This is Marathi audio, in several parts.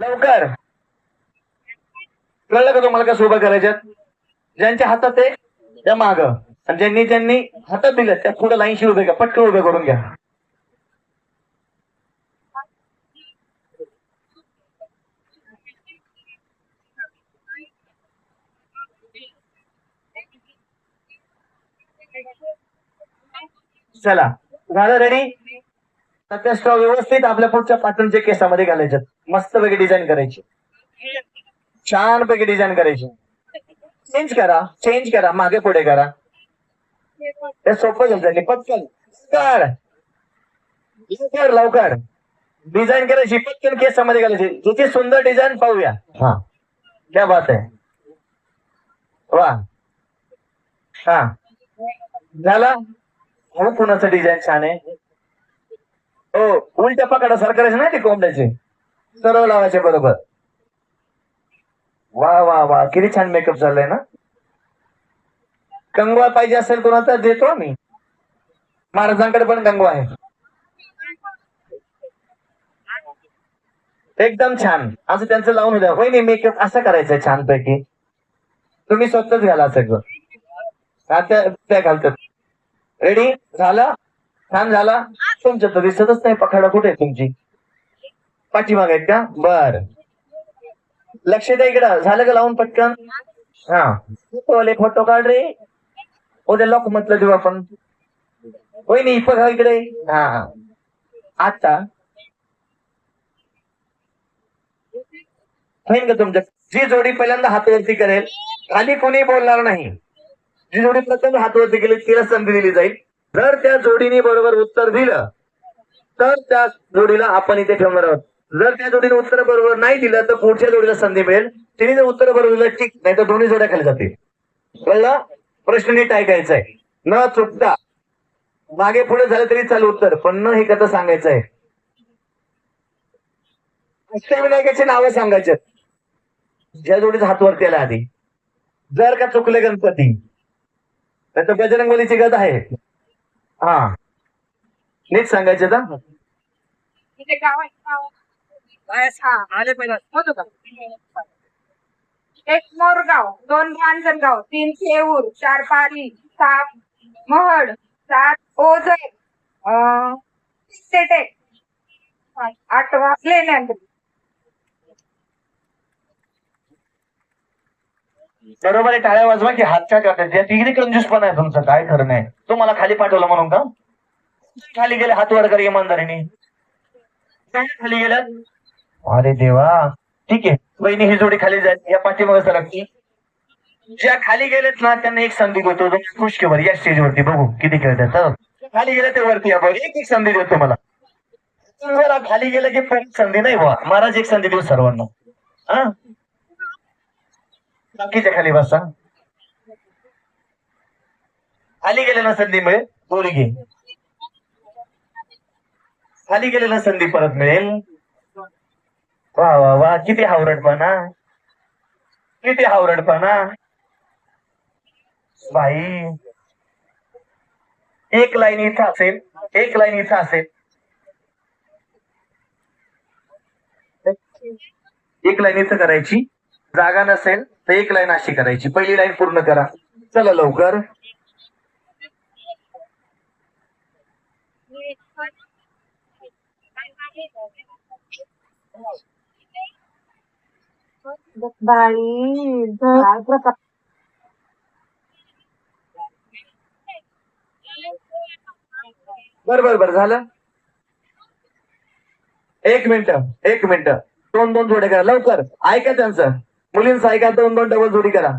लवकर. कळलं का तुम्हाला कसं उभं करायच्यात ज्यांच्या हातात आहे त्या माग. आणि ज्यांनी ज्यांनी हातात दिलं त्या पुढे लाईनशी उभे घ्या. पटकन उभे करून घ्या. चला. झालं रेडी सध्या स्ट्रॉ व्यवस्थित आपल्या पुढच्या पाटणच्या केसामध्ये घालायच्यात मस्त पैकी डिझाईन करायची. छान पैकी डिझाइन करायची. चेंज करा चेंज करा मागे पुढे करा. ते सोपं झालं पटकन. कर लवकर लवकर. डिझाईन करायची पटकन केसामध्ये घालायची. जिथे सुंदर डिझाईन पाहूया. हा. क्या बात आहे. वा. हा. झाला? हो कुणाचं डिझाईन छान आहे? हो उलट्या पकडा करायचं ना ते कोंबड्याचे? सर्व लावायचे बरोबर. वा वा वा. किती छान मेकअप झालाय ना? कंगवा पाहिजे असेल कोणाचा देतो मी महाराजांकडे पण कंगवा आहे. एकदम छान. असं त्यांचं लावून द्या. होय नाही मेकअप असं करायचंय छान पैकी तुम्ही स्वतःच घाला सगळं. हा, त्या घालतात. रेडी झाला? छान झाला? तुमच्या तर दिसतच नाही. पखाडा कुठे आहे तुमची? पाठीमाग आहेत का? बर. लक्ष द्या इकडं. झालं का लावून पटकन? हा. फोटो काढ रे. उद्या लॉक म्हटलं देऊ आपण. होय नाही बघा इकडे. हा हा. आता. होईन का तुमच्या जी जोडी पहिल्यांदा हातवरती करेल खाली कोणी बोलणार नाही. जी जोडी प्रथम हातवरती केली तिला संधी दिली जाईल. जर त्या जोडीने बरोबर उत्तर दिलं तर त्या जोडीला आपण इथे ठेवणार आहोत. जर त्या जोडीने उत्तर बरोबर नाही दिलं तर पुढच्या जोडीला संधी मिळेल. तिने जर उत्तर बरोबर दिलं ठीक. नाही तर दोन्ही जोड्या खाली जातील. कळला? प्रश्न नीट ऐकायचा आहे न चुकता. मागे पुढे झालं तरी चालू उत्तर पण न हे कसं सांगायचं आहे अष्टविनायकाची नावं सांगायचे ज्या जोडीचा हात वरती आला आधी. जर का चुकले गणपती नाही तर बजरंगबलीची गत आहे. हा. नीट सांगायचे आले का? एक मोरगाव दोन रांजणगाव तीन शेऊर चार पारी सात महड सात ओझर अं, तेटे आठवा लेण्यांद्री बरोबर आहे टाळ्या वाजवा की हातच्या काटायच्या तिकडे कंजूस पण आहे तुमचं काय खरं नाही. तुम्हाला खाली पाठवलं म्हणून का? खाली गेले हात वर कर इमानदारीने खाली गेल्यात? अरे देवा. ठीक आहे. बहिणी ही जोडी खाली जाईल. या पाठीमागे सरकती ज्या खाली गेलेत ना त्यांना एक संधी देतो. जो या स्टेजवरती. बघू किती खेळतात खाली गेले ते वरती आपण एक एक संधी देतो मला तुम्हाला खाली गेलं की परत संधी नाही बा महाराज एक संधी देऊ सर्वांना. हा? बाकीच्या खाली बसा. खाली गेलेला संधी मिळेल दोरी घे खाली गेलेला संधी परत मिळेल. वा वा वा. किती हावरटपणा किती हावरटपणा बाई. एक लाईन इथं असेल एक लाईन इथं असेल. एक लाईन इथं करायची. जागा नसेल तर एक लाईन अशी करायची. पहिली लाईन पूर्ण करा. चला लवकर. प्रकार बर बर बर झालं. एक मिनिट एक मिनिट. दोन दोन जोडे करा लवकर. ऐका त्यांचं. मुलींचं ऐका दोन दोन डबल जोडी करा.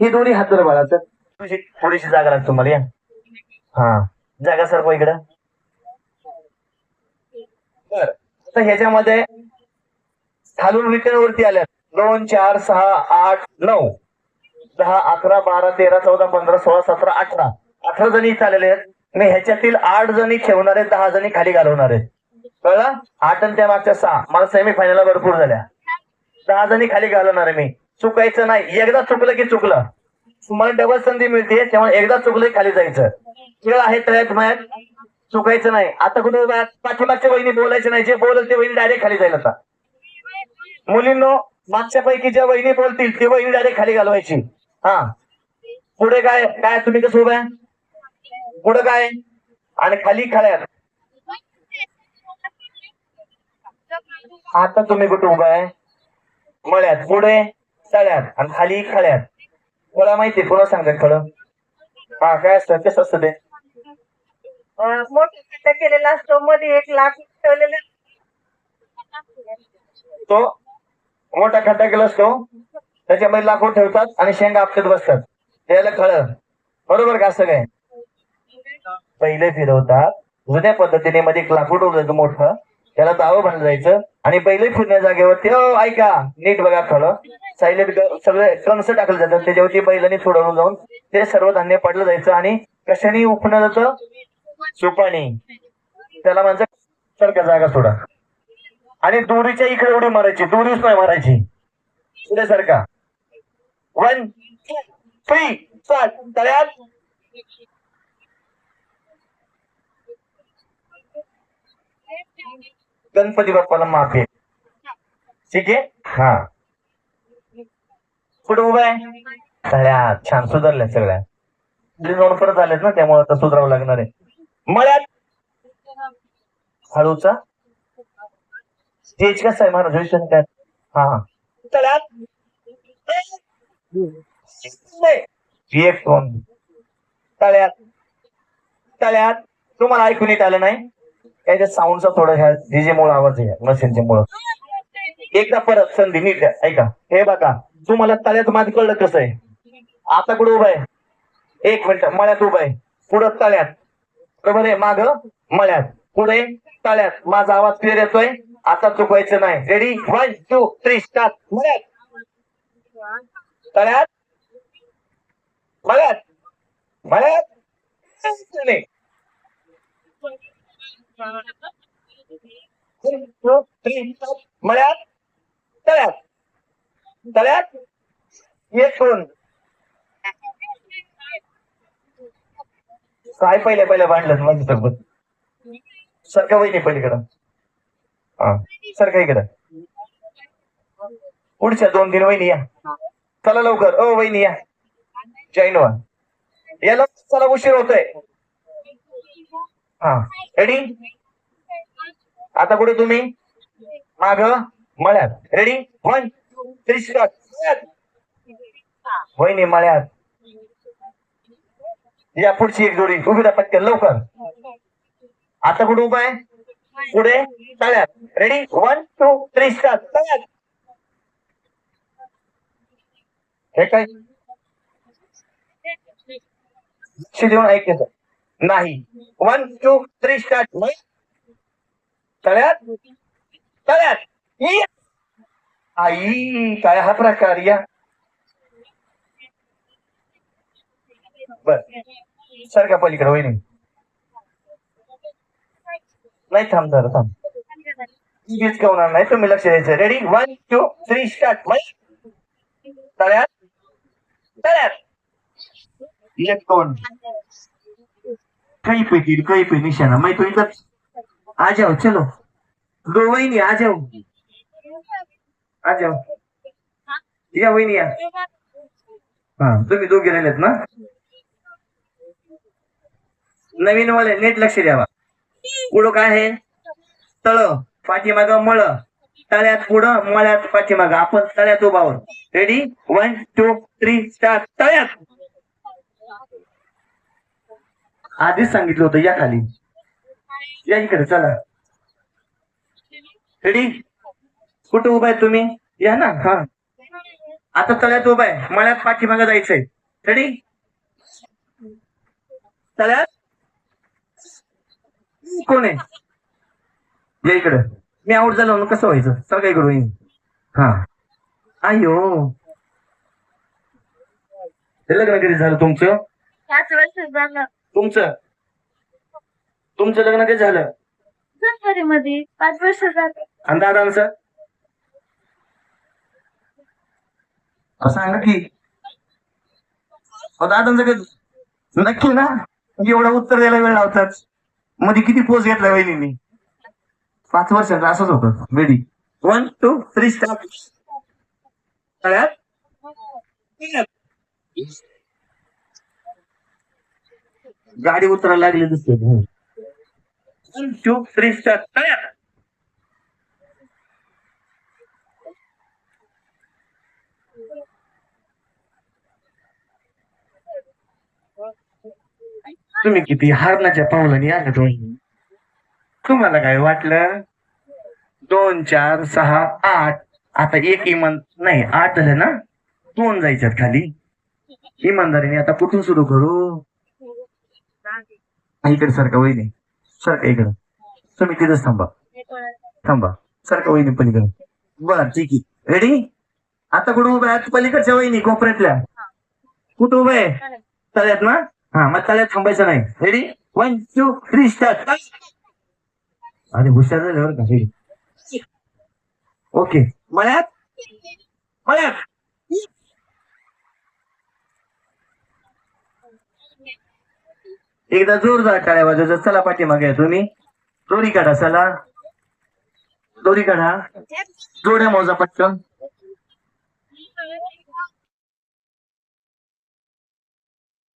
ही दोन्ही हातर बाळा सर तुझी थोडीशी जागा लागतो तुम्हाला या. हा. जागा सर इकडं. बर. आता ह्याच्यामध्ये खालून रिटर्न वरती आल्या. दोन चार सहा आठ नऊ. दहा अकरा बारा तेरा चौदा पंधरा सोळा सतरा अठरा. अठरा जणी इथे आलेले आहेत. आणि ह्याच्यातील आठ जणी ठेवणार आहेत दहा जणी खाली घालवणार. आहेत कळलं? आठ आणि त्या मागच्या सहा. मला सेमीफायनल भरपूर झाल्या. दहा जणी खाली घालवणार आहे मी. चुकायचं नाही. एकदा चुकलं की चुकलं. तुम्हाला डबल संधी मिळते तेव्हा एकदा चुकलं की खाली जायचं. खेळ आहे तळ्यात मळ्यात चुकायचं नाही. आता कुठे पाठीमागच्या वहिनी बोलायचं नाही. जे बोलल ते वहिनी डायरेक्ट खाली जाईल आता. मुलींनो मागच्या पैकी ज्या वहिनी बोलतील ते वहिनी डायरेक्ट खाली घालवायची. हा. पुढे काय? काय? तुम्ही कसं उभं? आहे पुढे काय? आणि खाली खळ्यात आता. तुम्ही कुठे उभा आहे? मळ्यात. पुढे तळ्यात. आणि खाली खळ्यात मला माहितीये पुन्हा सांगा खळं हा काय असतं? कसं असतं ते. मोठा केलेला असतो. मध्ये एक लाख ठेवलेले. तो मोठा खड्डा केला असतो. त्याच्यामध्ये लाकूड ठेवतात आणि शेंगा आपटत बसतात. त्याला खळ बरोबर का असं काय? पहिले फिरवतात. जुन्या पद्धतीने मध्ये एक लाकूड उरलं मोठं. त्याला दावं बनलं जायचं आणि पहिले फिरण्या जागेवरती ते ऐका. नीट बघा खळ. सायलेट सगळे कणस टाकलं जातात. त्याच्यावरती बैलांनी सोडवून जाऊन ते सर्व धान्य पडलं जायचं आणि कशाने उफणं जातं? सुपाणी. त्याला म्हणजे सारखा जागा सोडा. आणि दोरीच्या इकडे एवढी मारायची. दोरीच नाही मारायची. पुढे सारखा वन थ्री स्टार्ट तयार गणपती बाप्पाला माफी. ठीक आहे? हा. कुठे उभा आहे? तळ्यात. छान सुधारल्या सगळ्या. नोंद परत आल्यात ना त्यामुळे आता सुधारावं लागणार आहे. मळ्यात. हळूचा. स्टेज कसं आहे? महाराज काय हा हा. तळ्यात. नाही. एक दोन. तळ्यात. तळ्यात. तुम्हाला ऐकून येत आलं नाही? त्याच्या साऊंडचा थोडा ह्या डीजे मुळे आवाज आहे मशीनच्या मुळे. एकदा परत संधी नीट द्या. ऐका. हे बघा. तुम्हाला तळ्यात माझं कळलं कसं आहे? आता कुठं उभं आहे? एक मिनिट. मळ्यात उभं आहे. पुढं तळ्यात. बरोबर आहे? माग मळ्यात. पुढे तळ्यात. माझा आवाज क्लिअर येतोय? आता चुकवायचं नाही. Ready one two three start मळ्यात. तळ्यात मळ्यात. मळ्यात. नाही. मळ्यात. तळ्यात. तळ्यात. एक दोन काय पहिल्या पहिल्या भांडलं? माझी सोबत सरका वहिनी पलीकडं. हा. सरका इकडं पुढच्या दोन तीन वहिनी या. चला लवकर. ओ वहिनी या. जैन वा याला चला उशीर होतोय. हा. रेडी आता कुठे तुम्ही? माग? मळ्यात. रेडी वन थ्री शॉट मळ्यात. वहिनी मळ्यात. या पुढची एक जोडी. उभी राहा पटकन. लवकर. आता कुठे उभा आहे? पुढे तळ्यात ready one two three start तळ्यात हे काय? देऊन ऐकले सर नाही. वन टू थ्री स्टार्ट तळ्यात तळ्यात आई काय हा प्रकार या? बर. सारख्या पलीकडे होईल नाही थांब जरा थांब. इंग्लिश का होणार नाही तुम्ही लक्ष द्यायचं. Ready one two three start तळ्यात. तळ्यात. एक दोन. कहीं पे तीर कहीं पे निशाना मैं तो इधर आ जाओ चलो. दो वही आ जाओ आ जाओ या वहिनी या. हा तुम्ही दोघे राहिलेत ना? नवीन वाले नेट लक्ष द्यावा. पुढं काय आहे? तळ पाठीमाग मळ. तळ्यात पुढं मळ्यात पाठीमाग. आपण तळ्यात उभा आहोत. Ready one two three start तळ्यात! आधीच सांगितलं होतं या खाली. या इकडे चला. रेडी कुठं उभा आहे तुम्ही? या ना? हा. आता तळ्यात उभा आहे. मळ्यात पाठीमागं जायचंय. रेडी तळ्यात? कोण आहे? या इकडं. मी आउट झालो ना कसं व्हायचं? सगळं इकडं होईन हा. अयो हे लग्न कधी झालं तुमचं? पाच वर्ष झालं. तुमचं? तुमचं लग्न कधी झालं? जानेवारी मध्ये पाच वर्ष झालं. आणि दादांचं? सांगा की. अहो, दादांचं कधी नक्की ना? एवढं उत्तर द्यायला वेळ लावतात. मध्ये किती पोस्ट घेतला वहिनी पाच वर्षाचा असंच होत ready one two three start गाडी उतरायला लागली दिसते वन टू थ्री स्टार तुम्ही किती हारणाच्या पावलाने आला तुम्ही तुम्हाला काय वाटलं? दोन चार सहा आठ. आता एक इमान नाही आठ झालं ना? दोन जायच्यात खाली. इमानदारीने आता कुठून सुरू करू? इकडे सारखा वहिनी. सारखा इकडं. तुम्ही तिथंच थांबा. थांबा. सारखा वहिनी पलीकडे. बर ठीक आहे. रेडी आता कुठं उभे आहेत? पलीकडच्या वहिनी कोपऱ्यातल्या. कुठं उभे? आहे तळ्यात ना? हा मग त्याला थांबायचं नाही. Ready one two three start अरे हुशार झाले बरं का रेडी ओके मळ्यात? मळ्यात? एकदा जोरदार टाळ्या वाजवायचं. चला पाठीमागे तुम्ही. दोरी काढा चला. दोरी काढा. जोड्या मोजा पटकन.